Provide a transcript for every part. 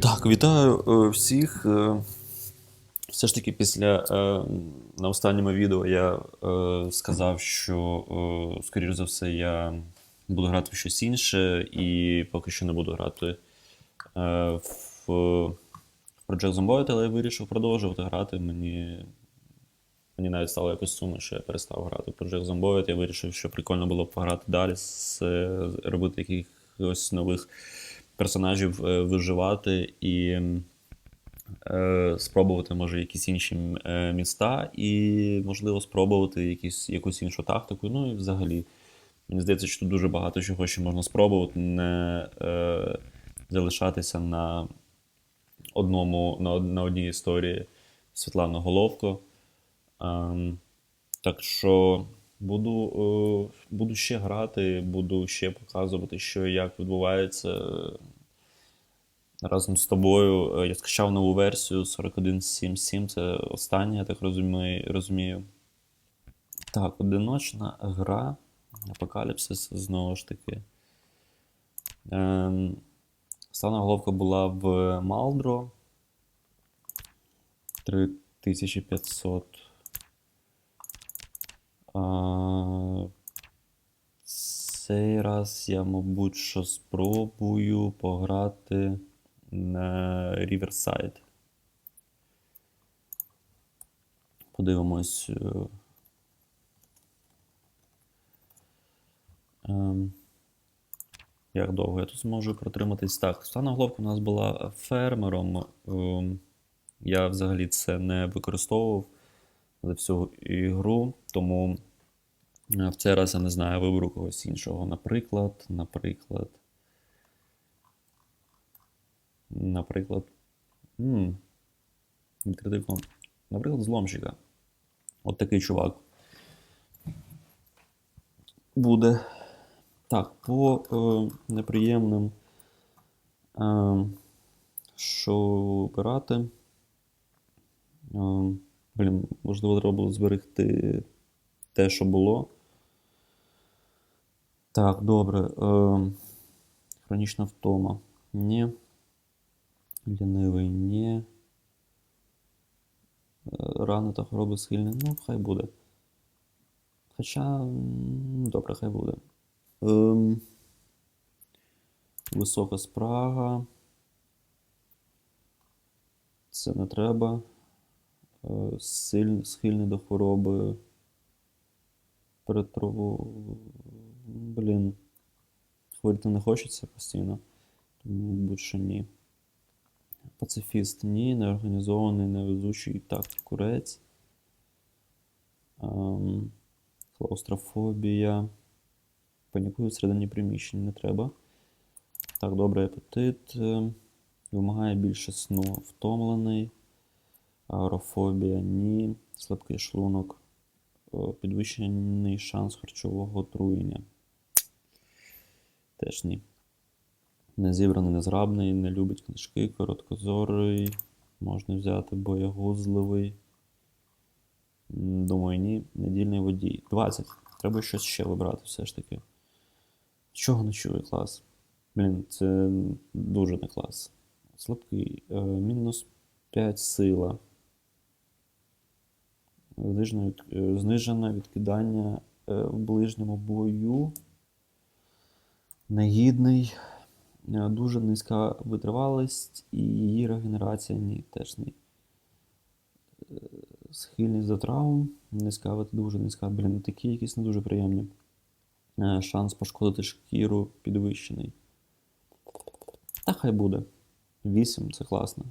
Так, вітаю е, всіх. Е, Все ж таки, після е, на останньому відео я сказав, що, скоріш за все, я буду грати в щось інше, і поки що не буду грати в, Project Zomboid, але я вирішив продовжувати грати. Мені, мені навіть стало якось сумно, що я перестав грати в Project Zomboid. Я вирішив, що прикольно було б пограти далі, робити якихось нових персонажів е, виживати і е, спробувати, може, якісь інші е, міста, і, можливо, спробувати якісь, якусь іншу тактику. Ну і взагалі, мені здається, що тут дуже багато чого ще можна спробувати, не залишатися на одному, на, на одній історії Світлана Головко. Ем, так що буду, е, буду ще грати, буду ще показувати, що як відбувається е, разом з тобою. Е, Я скачав нову версію 41.7.7, це остання, я так розумію. Так, одиночна гра. Апокаліпсис знову ж таки. Ем, Остання головка була в Малдро. 3500. Цей раз я, мабуть, що спробую пограти на Riverside. Подивимось. е, ем, Як довго я тут зможу протриматись? Так, Стана Головка у нас була фермером. Ем, Я взагалі це не використовував за всю ігру, тому е, в цей раз я не знаю, виберу когось іншого. Наприклад, наприклад. Наприклад. м, Відкритий. Наприклад, зломщика. От такий чувак. Буде. Так, по е, неприємним. Е, що обирати? Е, блін, можливо, треба було зберегти те, що було. Так, добре. Е, хронічна втома. Ні. Лінивий ні. Е, Рани та хвороби схильні. Ну, хай буде. Хоча. Добре, хай буде. Ем, висока спрага. Це не треба. Е, схильний до хвороби. Перетрову. Блін. Хворіти не хочеться постійно. Тому будь-що ні. Пацифіст ні, неорганізований, невезучий так, курець. Ем, клаустрофобія. Панікую всередині приміщень не треба. Так, добрий апетит. е, Вимагає більше сну. Втомлений. Аерофобія ні. Слабкий шлунок. е, Підвищений шанс харчового отруєння. Теж ні. Незібраний, незграбний, не любить книжки, короткозорий. Можна взяти боягузливий. М, Думаю, ні. Недільний водій. 20. Треба щось ще вибрати все ж таки. Чого не чує клас? Блін, це дуже не клас. Слабкий. Е, мінус 5 сила. Е, знижене відкидання е, в ближньому бою. Негідний. Е, Дуже низька витривалість і її регенерація ні, теж ні. Схильність до травм, низька, дуже низька. Блін, такі якісь не дуже приємні. Шанс пошкодити шкіру підвищений. Та хай буде. 8 це класно.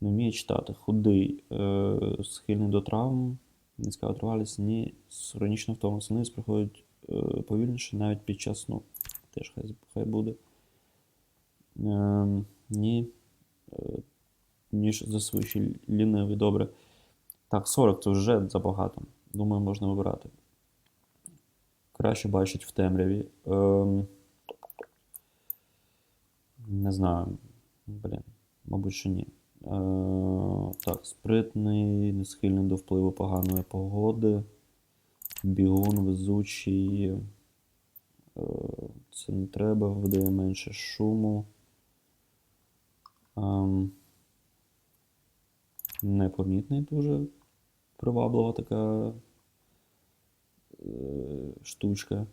Не вміє читати. Худий, е, схильний до травм, низька витривалість, ні. Хронічно втома синиць приходить е, повільніше навіть під час сну. Теж хай, хай буде. Е, ні. Е, ніж засвищий лінивий, добре. Так, 40 це вже забагато. Думаю, можна вибирати. Краще бачить в темряві. Ем... Не знаю. Блін, мабуть, що ні. Е... Так, спритний, не схильний до впливу поганої погоди. Бігун, везучий. Е... Це не треба, видає менше шуму. Ем, непомітний дуже приваблива така е, штучка.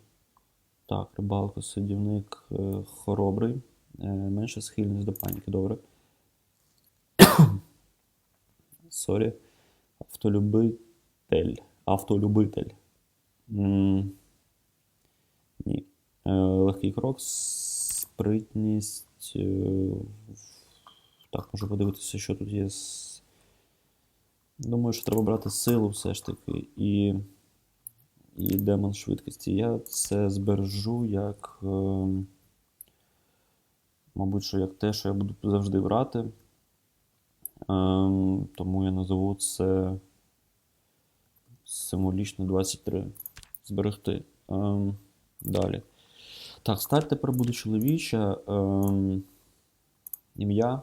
Так, рибалка, садівник хоробрий. Менше схильність до паніки, добре. Сорі. Автолюбитель. Автолюбитель. Ні. Е, легкий крок, спритність. е, Так, можу подивитися, що тут є. Думаю, що треба брати силу все ж таки і, і демон швидкості. Я це збережу як. ем, Мабуть, що як те, що я буду завжди брати. Ем, тому я назову це символічно 23. Зберегти. Ем, далі. Так, стать тепер буде чоловіча. Ем, ім'я.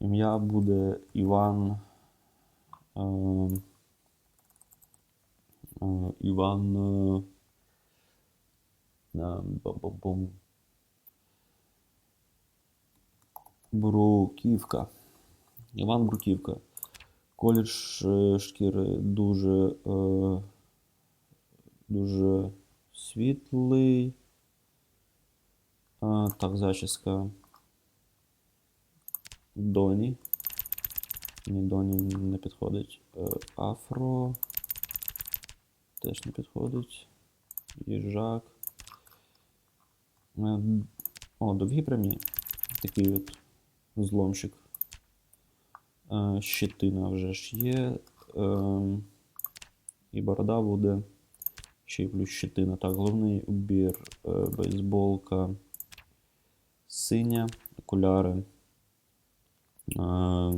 Ім'я буде Іван. Е, Іван. е, е, бум-бум-бум. Бруківка. Іван Бруківка. Колір шкіри дуже, е, дуже світлий. Е, так, зачіска. Доні. Ні, Доні не підходить. Е, Афро. Теж не підходить. Їжак. Е, О, довгі прямі. Такий от зломчик. Е, Щетина вже ж є. Ем, І борода буде. Ще й плюс щетина. Так, головний убір, е, бейсболка, синя, окуляри. Е,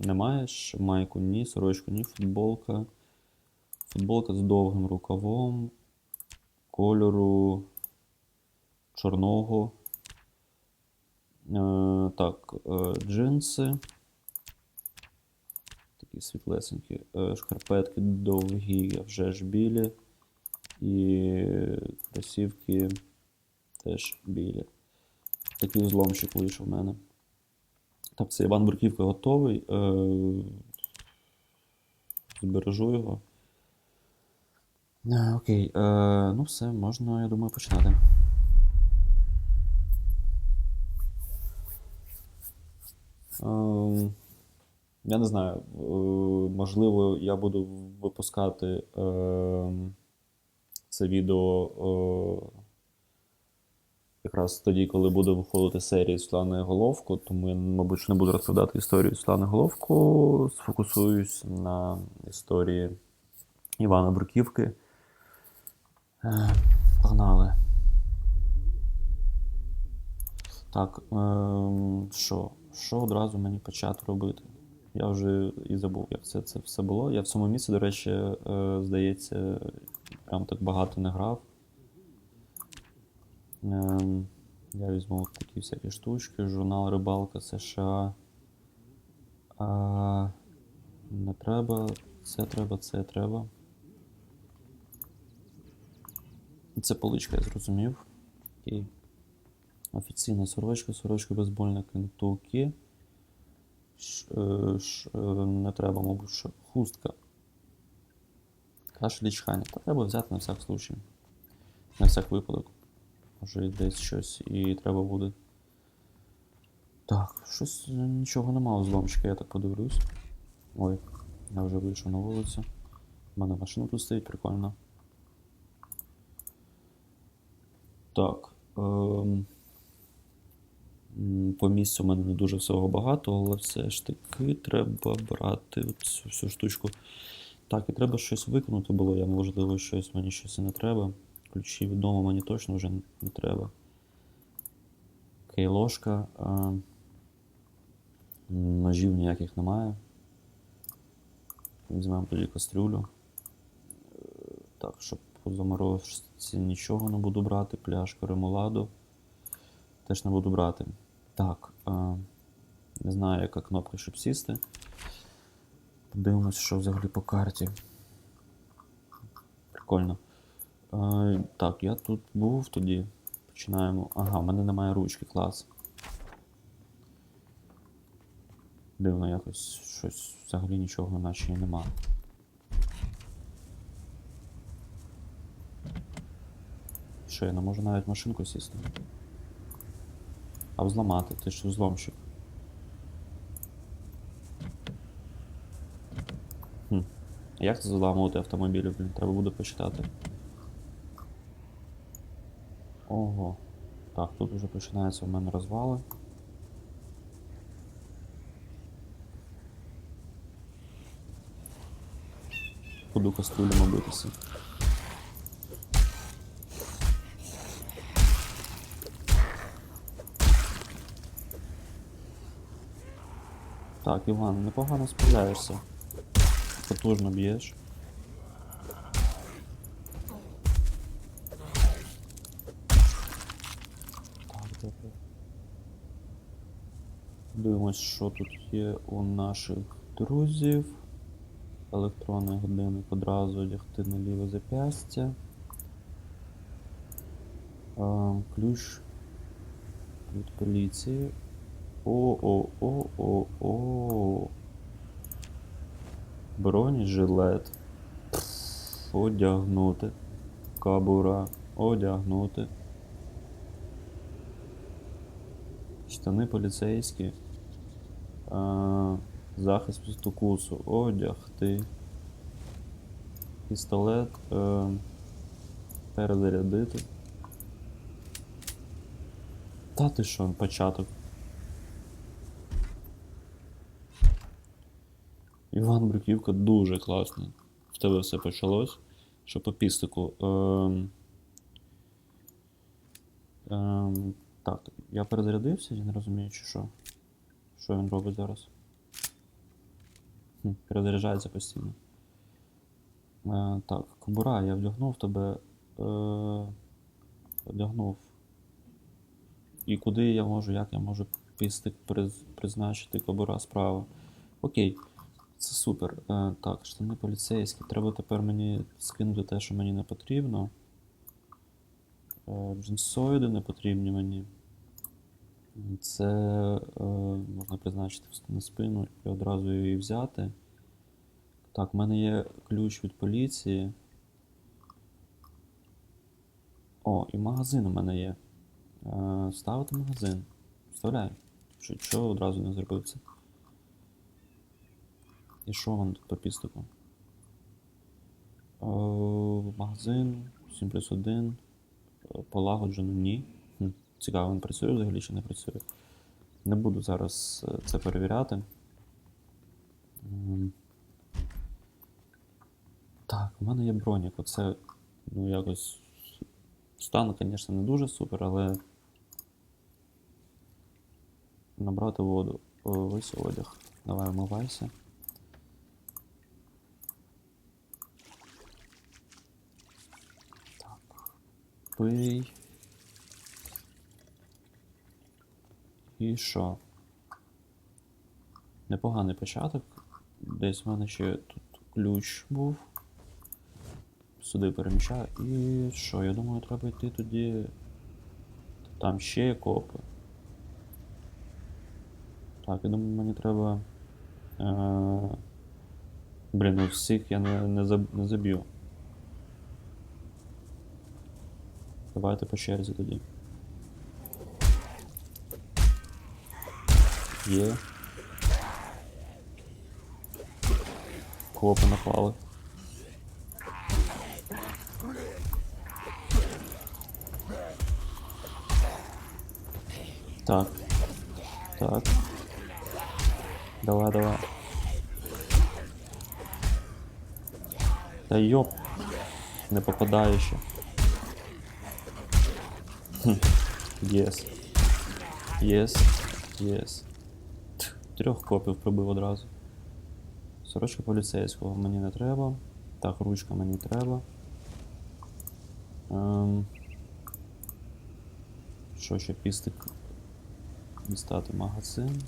Не маєш майку ні, сорочку ні, футболка. Футболка з довгим рукавом, кольору чорного. Е, так, е, джинси. Такі світлесенькі. Е, шкарпетки довгі, вже ж білі. І кросівки теж білі. Такий зломчик вийшов в мене. Так, це Іван Бурківка готовий. Збережу його. Окей, ну все, можна, я думаю, починати. Я не знаю, е, можливо, я буду випускати ем, це відео е, якраз тоді, коли буде виходити серія Світлани Головко, тому я, мабуть, не буду розповідати історію Світлани Головко, сфокусуюсь на історії Івана Бруківки. Е, Погнали. Так, ем, що? Що одразу мені почати робити? Я вже і забув, як це, це все було. Я в цьому місці, до речі, е, здається, прям так багато не грав. Ем, я візьму такі всякі штучки, журнал Рибалка США. А, не треба, це треба, це треба. Це поличка, я зрозумів. Окей. Офіційна сорочка, сорочка бейсбольна Кентукі. Ш, е, е, не треба, мабуть, хустка. Кашель і чхання. Треба взяти на всяк случай. На всяк випадок. Може десь щось і треба буде. Так, щось нічого немає зломчика, я так подивлюсь. Ой, я вже вийшов на вулицю. У мене машина тут стоїть, прикольно. Так. Ем... По місцю в мене не дуже всього багато, але все ж таки треба брати цю всю штучку. Так, і треба щось виконати було, я можливо щось, мені щось і не треба. Ключі від дому мені точно вже не треба. Окей, ложка. А... Ножів ніяких немає. Візьмемо тоді кастрюлю. Так, щоб по заморозці нічого не буду брати. Пляшку ремоладу. Теж не буду брати. Так. Не знаю, яка кнопка, щоб сісти. Подивимось, що взагалі по карті. Прикольно. Так, я тут був тоді. Починаємо. Ага, в мене немає ручки, клас. Дивно, якось щось взагалі нічого наче і нема. Що, я не можу навіть машинку сісти? А взламати, ти ж взломщик. Хм. Як це зламувати автомобілі, блін? Треба буде почитати. Ого. Так, тут вже починаються в мене розвали. Буду кастрюлями битися. Так, Іван, непогано справляєшся. Потужно б'єш. Так. Дивимось, що тут є у наших друзів. Електронний годинник одразу одягти на ліве запястя. А, ключ від поліції. О-о-о-о-о. Бронежилет. Одягнути. Кабура. Одягнути. Штани поліцейські. А, захист від укусу. Одягти. Пістолет. Е, перезарядити. Та ти що, початок. Іван Бруківка дуже класний. В тебе все почалось. Що по пістику. Ем... Ем... Так, я перезарядився, я не розумію, чи що. Що він робить зараз? Хм, перезаряджається постійно. Е, так, кобура, я вдягнув тебе. Е, вдягнув. І куди я можу, як я можу пістик приз, призначити кобура справа. Окей, це супер. Е, так, штани поліцейські. Треба тепер мені скинути те, що мені не потрібно. Е, джинсоїди не потрібні мені. Це е, можна призначити на спину і одразу її взяти. Так, в мене є ключ від поліції. О, і магазин у мене є. Ставити магазин. Вставляй. Що, одразу не зробив це? І що вам тут по пістику? Е, магазин 7 плюс 1. Е, Полагоджено ні. Цікаво, він працює взагалі чи не працює. Не буду зараз е, це перевіряти. Ем. Так, у мене є бронік. Оце, ну, якось. Стан, звісно, не дуже супер, але. Набрати воду. О, Ось одяг. Давай вмивайся. Пий. І що? Непоганий початок. Десь в мене ще тут ключ був. Сюди переміщаю. І що? Я думаю, треба йти тоді. Там ще є копи. Так, я думаю, мені треба. Е... Блін, ну всіх я не, не, заб... не заб'ю. Давайте по черзі тоді. Є. Копи напали. Так. Так. Давай, давай. Та йоп. Не попадаю ще. Єс. Єс. Єс. Трьох копів прибив одразу. Сорочка поліцейського мені не треба. Так, ручка мені треба. Ем... Що ще пістик? Дістати магазин.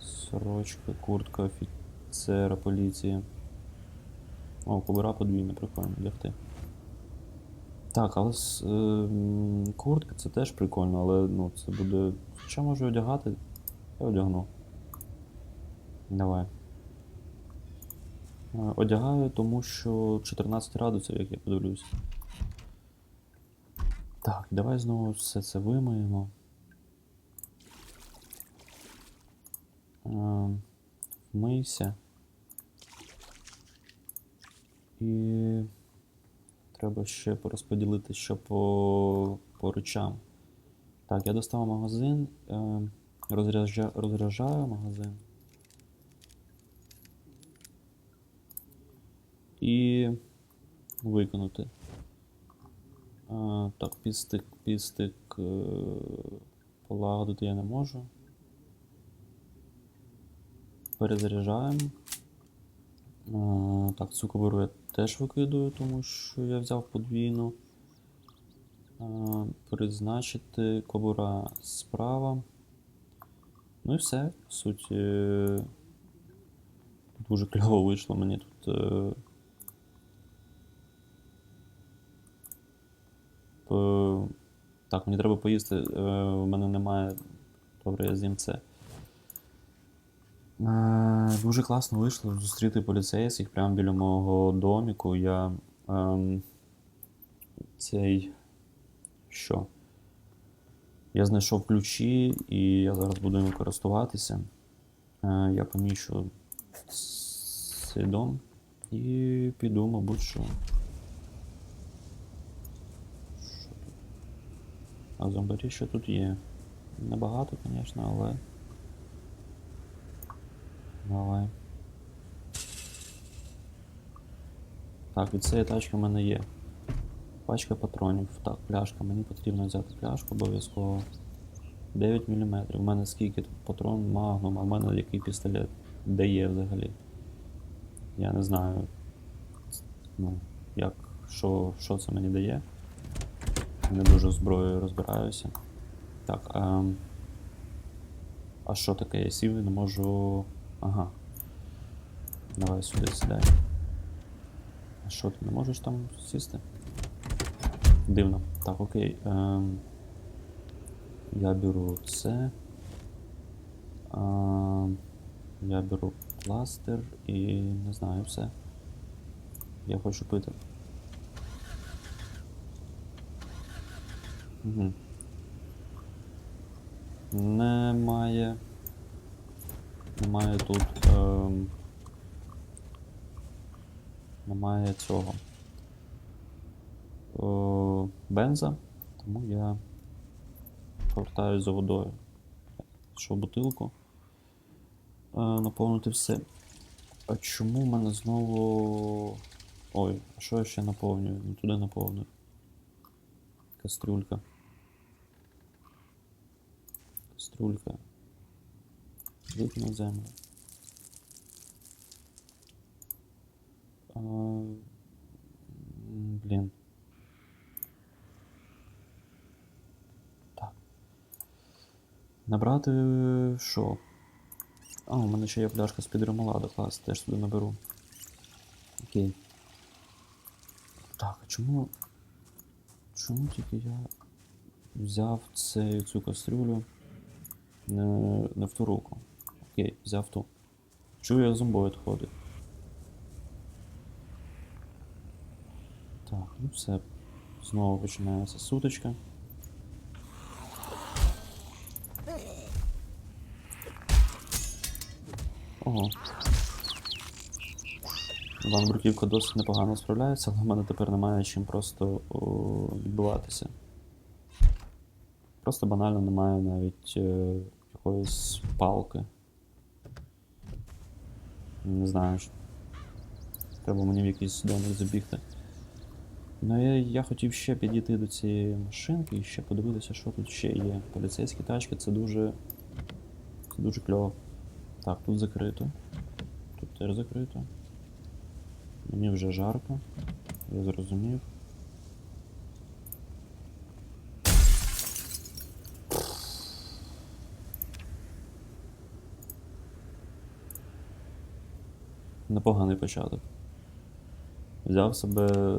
Сорочка, куртка офіцера поліції. О, кобура подвійна, прикольно лягти. Так, але з, е, куртка це теж прикольно, але ну, це буде. Що можу одягати? Я одягну. Давай. Е, Одягаю, тому що 14 градусів, як я подивлюсь. Так, давай знову все це вимиємо. Е, Вмийся. І треба ще порозподілити, що по, по речам. Так, я достав магазин, е, розряджа, розряджаю магазин. І виконати. А, так, підстик, підстик е, полагодити я не можу. Перезаряджаємо. Так, цю я теж викидую, тому що я взяв подвійну. Призначити кобура справа. Ну і все, по суті. Дуже кльово вийшло мені тут. Е, Е, Так, мені треба поїсти. Е, У мене немає. Добре, я з'їм це. Е, Дуже класно вийшло зустріти поліцейських прямо біля мого доміку. Я ем, цей. Що? Я знайшов ключі і я зараз буду ними користуватися. Е, Я поміщу цей дом і піду, мабуть, що. Що? А зомбарі ще тут є. Небагато, звісно, але. Давай. Так, від цієї тачки в мене є. Пачка патронів. Так, пляшка. Мені потрібно взяти пляшку обов'язково. 9 мм. У мене скільки тут патрон магнум, а в мене який пістолет дає взагалі. Я не знаю. Ну, як, що, що це мені дає. Не дуже зброєю розбираюся. Так, а, а що таке? Я сів і не можу. Ага. Давай сюди сідай. А що, ти не можеш там сісти? Дивно. Так, окей. Ем, я беру це. А, я беру пластир і не знаю все. Я хочу пити. Угу. Немає. Немає тут. Ем... Немає цього. О, бенза, тому я повертаюсь за водою. Що бутилку. Е, наповнити все. А чому в мене знову. Ой, а що я ще наповнюю? Не туди наповнюю. Кастрюлька. Кастрюлька. Вид на землю. А, блін. Так. Набрати що? А, у мене ще є пляшка з під ремолада, клас, теж туди наберу. Окей. Так, а чому. Чому тільки я взяв цей, цю кастрюлю не в ту руку? Окей, взяв ту. Чую, я зомбоїд ходить. Так, ну все. Знову починається сутичка. Ого. Іван Бруківка досить непогано справляється, але в мене тепер немає чим просто о, відбиватися. Просто банально немає навіть е, якоїсь палки. Не знаю. Треба мені в якийсь домик забігти. Ну я, я хотів ще підійти до цієї машинки і ще подивитися, що тут ще є. Поліцейські тачки це дуже. Це дуже кльово. Так, тут закрито. Тут теж закрито. Мені вже жарко. Я зрозумів. Непоганий початок. Взяв себе